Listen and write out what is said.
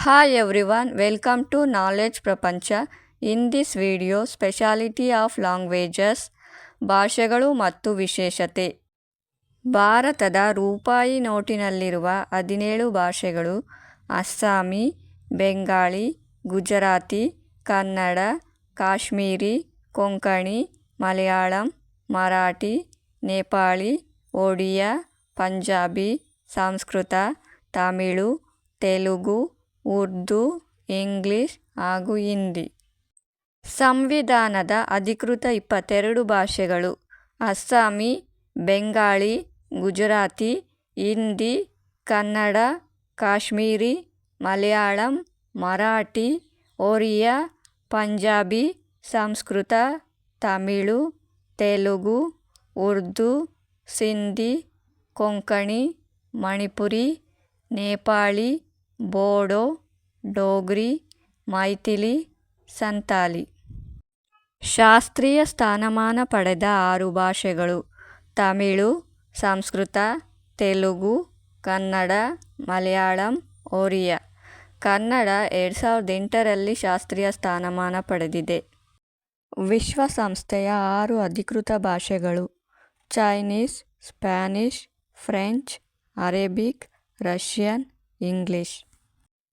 Hi everyone, welcome to Knowledge Prapancha. In this video, speciality of languages ಭಾಷೆಗಳು ಮತ್ತು ವಿಶೇಷತೆ ಭಾರತದ ರೂಪಾಯಿ ನೋಟಿನಲ್ಲಿರುವ ಹದಿನೇಳು ಭಾಷೆಗಳು ಅಸ್ಸಾಮಿ ಬೆಂಗಾಳಿ ಗುಜರಾತಿ ಕನ್ನಡ ಕಾಶ್ಮೀರಿ ಕೊಂಕಣಿ ಮಲಯಾಳಂ ಮರಾಠಿ ನೇಪಾಳಿ ಒಡಿಯಾ ಪಂಜಾಬಿ ಸಂಸ್ಕೃತ ತಮಿಳು ತೆಲುಗು ಉರ್ದು, ಇಂಗ್ಲಿಷ್ ಹಾಗೂ ಹಿಂದಿ. ಸಂವಿಧಾನದ ಅಧಿಕೃತ ಇಪ್ಪತ್ತೆರಡು ಭಾಷೆಗಳು. ಅಸ್ಸಾಮಿ, ಬೆಂಗಾಳಿ, ಗುಜರಾತಿ, ಹಿಂದಿ, ಕನ್ನಡ, ಕಾಶ್ಮೀರಿ, ಮಲಯಾಳಂ, ಮರಾಠಿ, ಒರಿಯಾ, ಪಂಜಾಬಿ, ಸಂಸ್ಕೃತ, ತಮಿಳು, ತೆಲುಗು, ಉರ್ದು, ಸಿಂಧಿ, ಕೊಂಕಣಿ, ಮಣಿಪುರಿ, ನೇಪಾಳಿ ಬೋಡೋ, ಡೋಗ್ರಿ, ಮೈಥಿಲಿ ಸಂತಾಲಿ ಶಾಸ್ತ್ರೀಯ ಸ್ಥಾನಮಾನ ಪಡೆದ ಆರು ಭಾಷೆಗಳು. ತಮಿಳು, ಸಂಸ್ಕೃತ, ತೆಲುಗು, ಕನ್ನಡ, ಮಲಯಾಳಂ, ಒರಿಯಾ. ಕನ್ನಡ ಎರಡು ಸಾವಿರದ ಎಂಟರಲ್ಲಿ ಶಾಸ್ತ್ರೀಯ ಸ್ಥಾನಮಾನ ಪಡೆದಿದೆ. ವಿಶ್ವಸಂಸ್ಥೆಯ ಆರು ಅಧಿಕೃತ ಭಾಷೆಗಳು. Chinese, Spanish, French, Arabic, Russian, English.